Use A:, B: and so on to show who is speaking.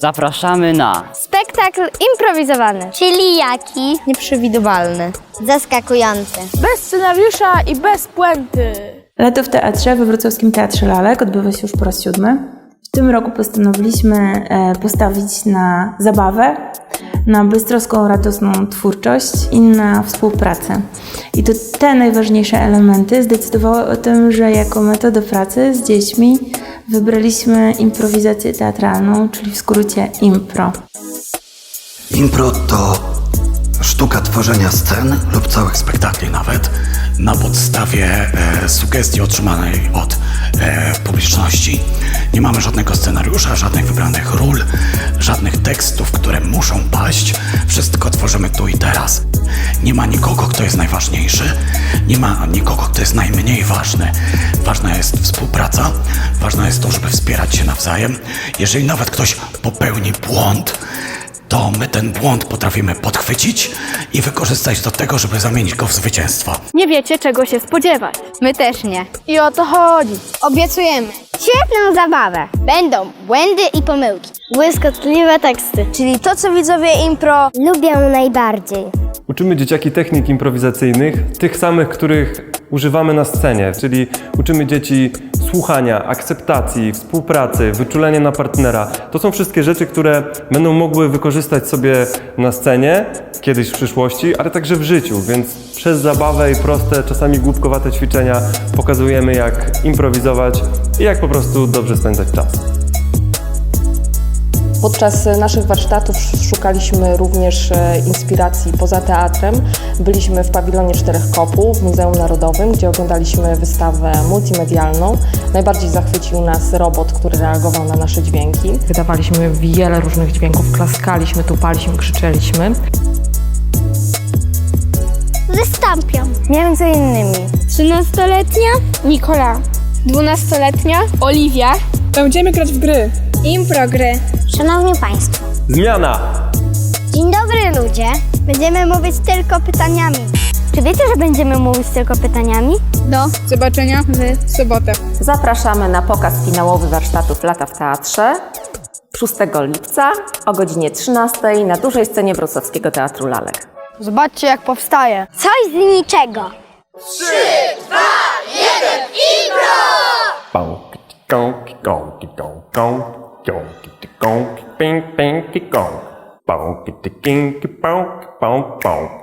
A: Zapraszamy na
B: Spektakl improwizowany.
C: Czyli jaki?
B: Nieprzewidywalny.
C: Zaskakujący.
D: Bez scenariusza i bez puenty.
E: Lato w teatrze we wrocławskim Teatrze Lalek odbywa się już po raz siódmy. W tym roku postanowiliśmy e, postawić na zabawę, na beztroską, radosną twórczość i na współpracę. I to te najważniejsze elementy zdecydowały o tym, że jako metodę pracy z dziećmi wybraliśmy improwizację teatralną, czyli w skrócie impro.
F: Impro to sztuka tworzenia scen lub całych spektakli nawet na podstawie e, sugestii otrzymanej od e, publiczności. Nie mamy żadnego scenariusza, żadnych wybranych ról, żadnych tekstów, które muszą paść. Wszystko tworzymy tu i teraz. Nie ma nikogo, kto jest najważniejszy, nie ma nikogo, kto jest najmniej ważny. Ważna jest współpraca, ważne jest to, żeby wspierać się nawzajem. Jeżeli nawet ktoś popełni błąd, to my ten błąd potrafimy podchwycić i wykorzystać do tego, żeby zamienić go w zwycięstwo.
D: Nie wiecie, czego się spodziewać.
B: My też nie.
D: I o to chodzi.
C: Obiecujemy świetną zabawę. Będą błędy i pomyłki. Błyskotliwe teksty. Czyli to, co widzowie impro lubią najbardziej.
G: Uczymy dzieciaki technik improwizacyjnych, tych samych, których używamy na scenie, czyli uczymy dzieci słuchania, akceptacji, współpracy, wyczulenia na partnera. To są wszystkie rzeczy, które będą mogły wykorzystać sobie na scenie, kiedyś w przyszłości, ale także w życiu, więc przez zabawę i proste, czasami głupkowate ćwiczenia pokazujemy, jak improwizować i jak po prostu dobrze spędzać czas.
H: Podczas naszych warsztatów szukaliśmy również e, inspiracji poza teatrem. Byliśmy w pawilonie Czterech Kopuł w Muzeum Narodowym, gdzie oglądaliśmy wystawę multimedialną. Najbardziej zachwycił nas robot, który reagował na nasze dźwięki. Wydawaliśmy wiele różnych dźwięków, klaskaliśmy, tupaliśmy, krzyczeliśmy.
C: Wystąpią.
B: Między innymi 13-letnia Nikola, 12-letnia Oliwia,
D: Będziemy grać w gry.
B: Improgry.
C: Szanowni Państwo,
G: Zmiana!
C: dzień dobry ludzie. Będziemy mówić tylko pytaniami.
B: Czy wiecie, że będziemy mówić tylko pytaniami?
D: Do zobaczenia w sobotę.
I: Zapraszamy na pokaz finałowy warsztatów Lata w Teatrze 6 lipca o godzinie 13 na dużej scenie Wrocławskiego Teatru Lalek.
B: Zobaczcie, jak powstaje.
C: Coś z niczego.
G: Pão, conk, pink, pinky, conk. Bonk, it the kinky, bonk, bonk, bonk.